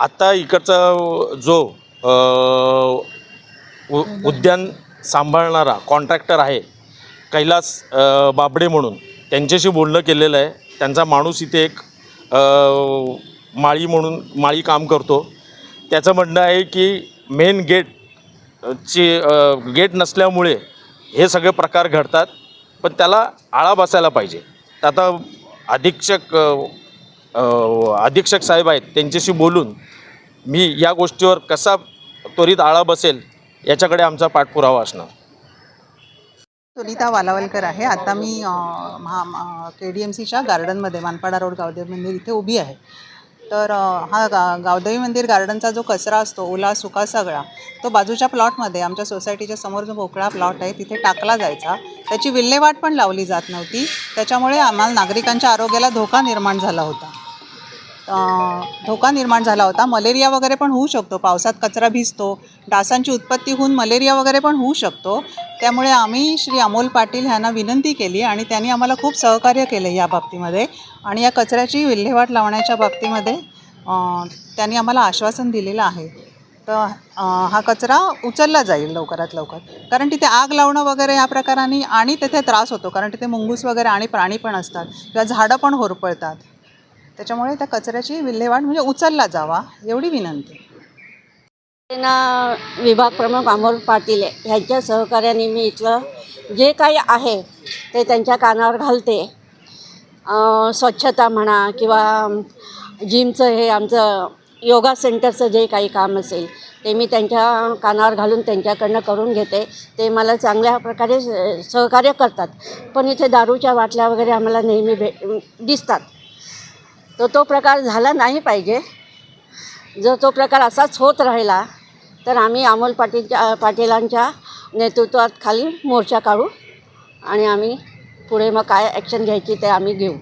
आता इकडचा जो उ- उद्यान सांभाळणारा कॉन्ट्रॅक्टर आहे कैलास बाबडे म्हणून त्यांच्याशी बोलणं केलेलं आहे. त्यांचा माणूस इथे एक माळी म्हणून माळी काम करतो. त्याचं म्हणणं आहे की मेन गेट ची गेट नसल्यामुळे हे सगळे प्रकार घडतात पण त्याला आळा बसायला पाहिजे. आता अधीक्षक अधीक्षक साहेब आहेत त्यांच्याशी बोलून मी या गोष्टीवर कसा त्वरित आळा बसेल याच्याकडे आमचा पाठपुरावा असणार. सुनीता वालावलकर आहे. आता मी महा के डी एम सीच्या गार्डनमध्ये मानपाडा रोड गावदेवी मंदिर इथे उभी आहे. तर हा गा गावदेवी मंदिर गार्डनचा जो कचरा असतो ओला सुका सगळा तो बाजूच्या प्लॉटमध्ये आमच्या सोसायटीच्या समोर जो मोकळा प्लॉट आहे तिथे टाकला जायचा. त्याची विल्हेवाट पण लावली जात नव्हती. त्याच्यामुळे आम्हाला नागरिकांच्या आरोग्याला धोका निर्माण झाला होता. धोका निर्माण झाला होता. मलेरिया वगैरे पण होऊ शकतो. पावसात कचरा भिजतो. डासांची उत्पत्ती होऊन मलेरिया वगैरे पण होऊ शकतो. त्यामुळे आम्ही श्री अमोल पाटील ह्यांना विनंती केली आणि त्यांनी आम्हाला खूप सहकार्य केलं या बाबतीमध्ये. आणि या कचऱ्याची विल्हेवाट लावण्याच्या बाबतीमध्ये त्यांनी आम्हाला आश्वासन दिलेलं आहे. तर हा कचरा उचलला जाईल लवकरात लवकर. कारण तिथे आग लावणं वगैरे ह्या प्रकाराने आणि तिथे त्रास होतो. कारण तिथे मुंगूस वगैरे आणि प्राणी पण असतात. किंवा झाडं पण होरपळतात. त्याच्यामुळे त्या कचऱ्याची विल्हेवाट म्हणजे उचलला जावा एवढी विनंती. सेना विभाग प्रमुख अमोल पाटील ह्यांच्या सहकार्याने मी इथलं जे काही आहे ते त्यांच्या कानावर घालते. स्वच्छता म्हणा किंवा जिमचं हे आमचं योगा सेंटरचं जे काही काम असेल ते मी त्यांच्या कानावर घालून त्यांच्याकडनं करून घेते. ते मला चांगल्या प्रकारे स- सहकार्य करतात. पण इथे दारूच्या बाटल्या वगैरे आम्हाला नेहमी भे दिसतात. तर तो प्रकार झाला नाही पाहिजे. जर तो प्रकार असाच होत राहिला तर आम्ही अमोल पाटीलच्या पाटीलांच्या नेतृत्वात खाली मोर्चा काढू आणि आम्ही पुढे मग काय ॲक्शन घ्यायची ते आम्ही घेऊ.